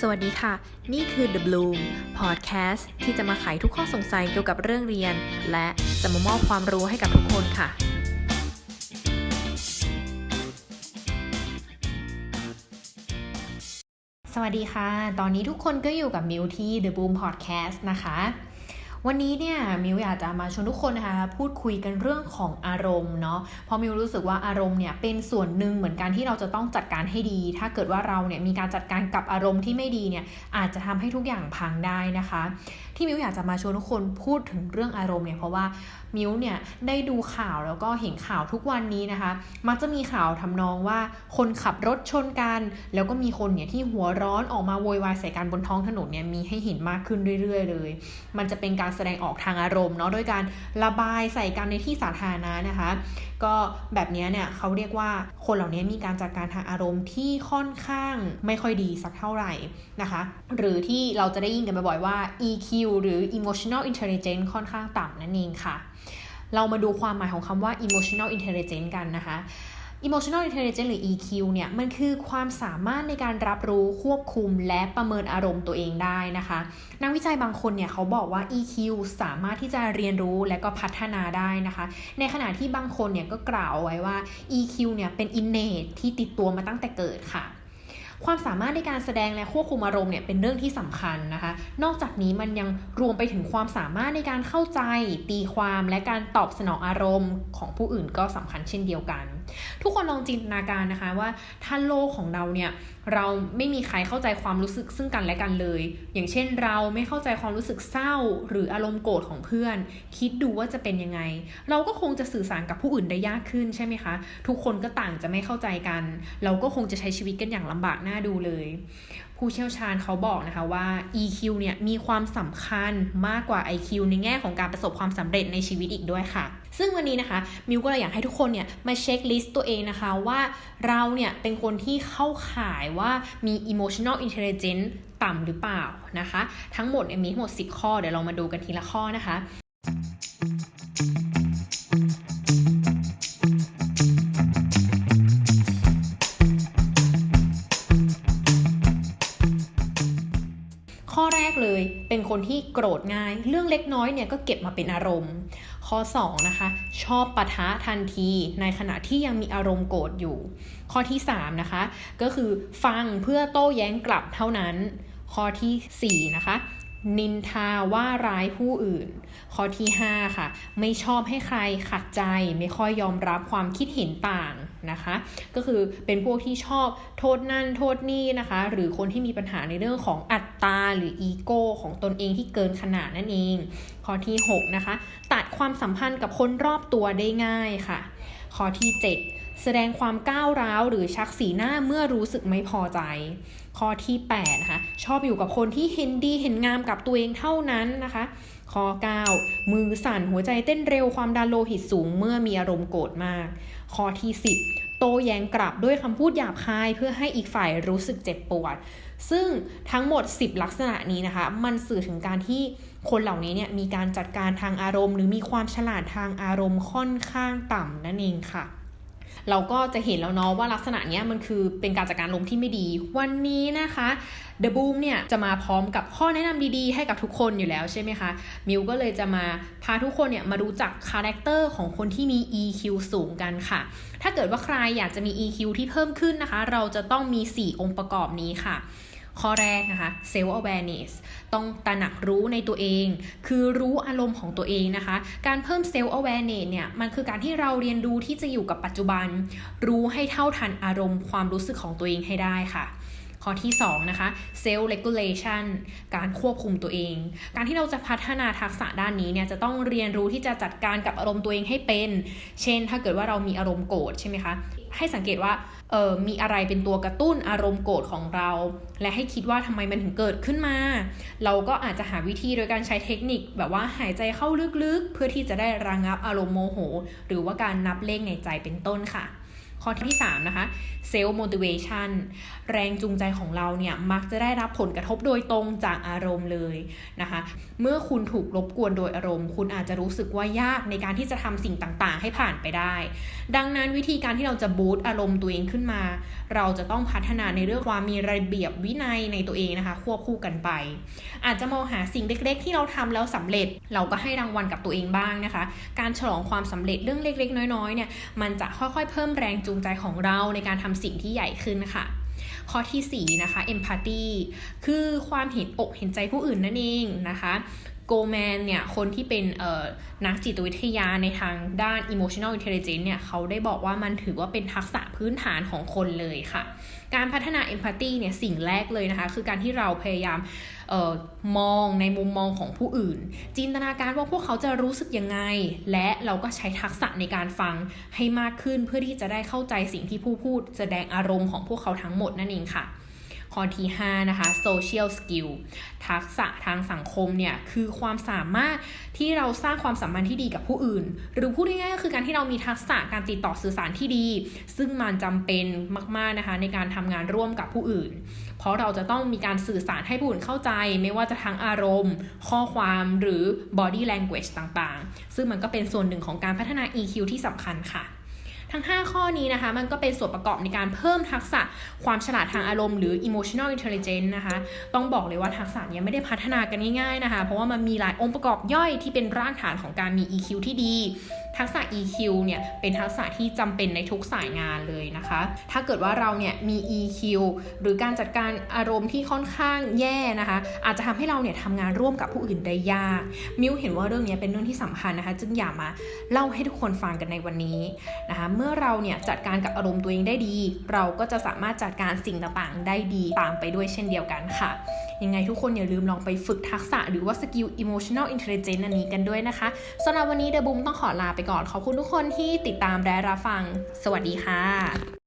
สวัสดีค่ะ นี่คือ The Bloom Podcast ที่จะมาไขทุกข้อสงสัยเกี่ยวกับเรื่องเรียน และจะมามอบความรู้ให้กับทุกคนค่ะ สวัสดีค่ะ ตอนนี้ทุกคนก็อยู่กับมิวที่ The Bloom Podcast นะคะ วันนี้เนี่ยมิวอยากจะมาชวนทุกคนนะคะพูดคุยกันเรื่องของอารมณ์เนาะเพราะมิวรู้สึกว่าอารมณ์เนี่ยเป็นส่วนหนึ่งเหมือนกันที่เราจะต้องจัดการให้ดี ถ้าเกิดว่าเราเนี่ยมีการจัดการกับอารมณ์ที่ไม่ดีเนี่ยอาจจะทำให้ทุกอย่างพังได้นะคะ ที่มิวอยากจะมาชวนทุกคนพูดถึงเรื่องอารมณ์เนี่ยเพราะว่ามิวเนี่ยได้ดูข่าวแล้วก็เห็นข่าวทุกวันนี้นะคะ มักจะมีข่าวทำนองว่าคนขับรถชนกัน แล้วก็มีคนเนี่ยที่หัวร้อนออกมาโวยวายใส่กันบนท้องถนนเนี่ยมีให้เห็นมากขึ้นเรื่อย ๆ เลย มันจะเป็นการแสดงออกทางอารมณ์เนาะโดยการระบายใส่กันในที่สาธารณะนะคะ ก็แบบนี้เนี่ยเขาเรียกว่าคนเหล่านี้มีการจัดการทางอารมณ์ที่ค่อนข้างไม่ค่อยดีสักเท่าไหร่นะคะ หรือที่เราจะได้ยินกันบ่อยๆว่า EQ หรือ emotional intelligence ค่อนข้างต่ำนั่นเองค่ะ เรามาดูความหมายของคำว่า emotional intelligence กันนะคะ emotional intelligence หรือ EQ เนี่ย มันคือความสามารถในการรับรู้ควบคุมและประเมินอารมณ์ตัวเองได้นะคะ นักวิจัยบางคนเนี่ยเขาบอกว่า EQ สามารถที่จะเรียนรู้และก็พัฒนาได้นะคะ ในขณะที่บางคนเนี่ยก็กล่าวไว้ว่า EQ เนี่ยเป็น innate ที่ติดตัวมาตั้งแต่เกิดค่ะความสามารถในการแสดงและควบคุมอารมณ์เนี่ยเป็นเรื่องที่สำคัญนะคะ นอกจากนี้มันยังรวมไปถึงความสามารถในการเข้าใจ ตีความและการตอบสนองอารมณ์ของผู้อื่นก็สำคัญเช่นเดียวกัน ทุกคนลองจินตนาการนะคะว่าถ้าโลกของเราเนี่ย เราไม่มีใครเข้าใจความรู้สึกซึ่งกันและกันเลย อย่างเช่นเราไม่เข้าใจความรู้สึกเศร้า หรืออารมณ์โกรธของเพื่อน คิดดูว่าจะเป็นยังไง เราก็คงจะสื่อสารกับผู้อื่นได้ยากขึ้นใช่ไหมคะ ทุกคนก็ต่างจะไม่เข้าใจกัน เราก็คงจะใช้ชีวิตกันอย่างลำบากหน้าดูเลย ผู้เชี่ยวชาญเขาบอกนะคะว่า EQ เนี่ยมีความสำคัญมากกว่า IQ ในแง่ของการประสบความสำเร็จในชีวิตอีกด้วยค่ะซึ่งวันนี้นะคะมิวก็เลยอยากให้ทุกคนเนี่ยมาเช็คลิสต์ตัวเองนะคะว่าเราเนี่ยเป็นคนที่เข้าข่ายว่ามี emotional intelligence ต่ำหรือเปล่านะคะ ทั้งหมดมีทั้งหมด 10 ข้อ เดี๋ยวเรามาดูกันทีละข้อนะคะข้อแรกเลยเป็นคนที่โกรธง่าย เรื่องเล็กน้อยเนี่ยก็เก็บมาเป็นอารมณ์ ข้อ2นะคะชอบปะทะทันทีในขณะที่ยังมีอารมณ์โกรธอยู่ ข้อที่3นะคะก็คือฟังเพื่อโต้แย้งกลับเท่านั้น ข้อทีสี่4นะคะ นินทาว่าร้ายผู้อื่น ข้อที่ 5 ค่ะ ไม่ชอบให้ใครขัดใจ ไม่ค่อยยอมรับความคิดเห็นต่างนะคะ ก็คือเป็นพวกที่ชอบโทษนั่นโทษนี่นะคะ หรือคนที่มีปัญหาในเรื่องของอัตตาหรืออีโก้ของตนเองที่เกินขนาดนั่นเอง ข้อที่ 6 นะคะ ตัดความสัมพันธ์กับคนรอบตัวได้ง่ายค่ะ ข้อที่ 7 แสดงความก้าวร้าวหรือชักสีหน้าเมื่อรู้สึกไม่พอใจ ข้อที่8นะคะชอบอยู่กับคนที่เห็นดีเห็นงามกับตัวเองเท่านั้นนะคะข้อ 9 มือสั่นหัวใจเต้นเร็วความดันโลหิตสูงเมื่อมีอารมณ์โกรธมาก ข้อที่ 10 โต้แย้งกลับด้วยคำพูดหยาบคายเพื่อให้อีกฝ่ายรู้สึกเจ็บปวด ซึ่งทั้งหมด 10 ลักษณะนี้นะคะ มันสื่อถึงการที่คนเหล่านี้เนี่ยมีการจัดการทางอารมณ์ หรือมีความฉลาดทางอารมณ์ค่อนข้างต่ำนั่นเองค่ะ เราก็จะเห็นแล้วเนาะว่าลักษณะเนี้ยมันคือเป็นการจัดการลมที่ไม่ดี วันนี้นะคะ The Boom เนี่ยจะมาพร้อมกับข้อแนะนำดีๆ ให้กับทุกคนอยู่แล้วใช่ไหมคะ มิวก็เลยจะมาพาทุกคนเนี่ยมารู้จักคาแรคเตอร์ของคนที่มี EQ สูงกันค่ะ ถ้าเกิดว่าใครอยากจะมี EQ ที่เพิ่มขึ้นนะคะ เราจะต้องมี 4 องค์ประกอบนี้ค่ะ ข้อแรกนะคะ self awareness ต้องตระหนักรู้ในตัวเอง คือรู้อารมณ์ของตัวเองนะคะ การเพิ่ม self awareness เนี่ย มันคือการที่เราเรียนรู้ที่จะอยู่กับปัจจุบัน รู้ให้เท่าทันอารมณ์ความรู้สึกของตัวเองให้ได้ค่ะ ข้อที่2นะคะ self regulation การควบคุมตัวเอง การที่เราจะพัฒนาทักษะด้านนี้เนี่ยจะต้องเรียนรู้ที่จะจัดการกับอารมณ์ตัวเองให้เป็น เช่น ถ้าเกิดว่าเรามีอารมณ์โกรธใช่ไหมคะให้สังเกตว่าเออมีอะไรเป็นตัวกระตุ้นอารมณ์โกรธของเรา และให้คิดว่าทำไมมันถึงเกิดขึ้นมา เราก็อาจจะหาวิธีโดยการใช้เทคนิคแบบว่าหายใจเข้าลึกๆ เพื่อที่จะได้ระงับอารมณ์โมโห หรือว่าการนับเลขในใจเป็นต้นค่ะ ข้อที่3นะคะ self motivation แรงจูงใจของเราเนี่ยมักจะได้รับผลกระทบโดยตรงจากอารมณ์เลยนะคะ เมื่อคุณถูกรบกวนโดยอารมณ์ คุณอาจจะรู้สึกว่ายากในการที่จะทำสิ่งต่างๆ ให้ผ่านไปได้ ดังนั้นวิธีการที่เราจะบูตอารมณ์ตัวเองขึ้นมา เราจะต้องพัฒนาในเรื่องความมีระเบียบวินัยในตัวเองนะคะควบคู่กันไป อาจจะมองหาสิ่งเล็ก ๆ ที่เราทำแล้วสำเร็จ เราก็ให้รางวัลกับตัวเองบ้างนะคะ การฉลองความสำเร็จเรื่องเล็ก ๆ น้อยๆเนี่ยมันจะค่อยๆเพิ่มแรงจูงใจของเราในการทำสิ่งที่ใหญ่ขึ้นค่ะข้อที่4นะคะ empathy คือความเห็นอกเห็นใจผู้อื่นนั่นเองนะคะโกแมนเนี่ย คนที่เป็นนักจิตวิทยาในทางด้าน emotional intelligence เนี่ย เขาได้บอกว่ามันถือว่าเป็นทักษะพื้นฐานของคนเลยค่ะ การพัฒนา empathy เนี่ย สิ่งแรกเลยนะคะ คือการที่เราพยายามออมองในมุมมองของผู้อื่น จินตนาการว่าพวกเขาจะรู้สึกยังไง และเราก็ใช้ทักษะในการฟังให้มากขึ้นเพื่อที่จะได้เข้าใจสิ่งที่ผู้พูดแสดงอารมณ์ของพวกเขาทั้งหมดนั่นเองค่ะ ข้อที่ 5 นะคะ social skill ทักษะทางสังคมเนี่ย คือความสามารถที่เราสร้างความสัมพันธ์ที่ดีกับผู้อื่น หรือพูดง่ายๆก็คือการที่เรามีทักษะการติดต่อสื่อสารที่ดี ซึ่งมันจำเป็นมากๆนะคะในการทำงานร่วมกับผู้อื่น เพราะเราจะต้องมีการสื่อสารให้ผู้อื่นเข้าใจ ไม่ว่าจะทั้งอารมณ์ ข้อความหรือ body language ต่างๆ ซึ่งมันก็เป็นส่วนหนึ่งของการพัฒนา EQ ที่สำคัญค่ะ ทั้ง 5 ข้อนี้นะคะ มันก็เป็นส่วนประกอบในการเพิ่มทักษะความฉลาดทางอารมณ์หรือ emotional intelligence นะคะ ต้องบอกเลยว่าทักษะนี้ไม่ได้พัฒนากันง่ายๆนะคะ เพราะว่ามันมีหลายองค์ประกอบย่อยที่เป็นรากฐานของการมี EQ ที่ดี ทักษะ EQ เนี่ยเป็นทักษะที่จำเป็นในทุกสายงานเลยนะคะ ถ้าเกิดว่าเราเนี่ยมี EQ หรือการจัดการอารมณ์ที่ค่อนข้างแย่นะคะ อาจจะทำให้เราเนี่ยทำงานร่วมกับผู้อื่นได้ยาก มิวเห็นว่าเรื่องนี้เป็นเรื่องที่สำคัญนะคะ จึงอยากมาเล่าให้ทุกคนฟังกันในวันนี้นะคะ เมื่อเราเนี่ยจัดการกับอารมณ์ตัวเองได้ดี เราก็จะสามารถจัดการสิ่งต่างๆ ได้ดีตามไปด้วยเช่นเดียวกันค่ะ ยังไงทุกคนอย่าลืมลองไปฝึกทักษะหรือว่าสกิล emotional intelligence อันนี้กันด้วยนะคะสำหรับวันนี้เดบุมต้องขอลาไปก่อน ขอบคุณทุกคนที่ติดตามและรับฟัง สวัสดีค่ะ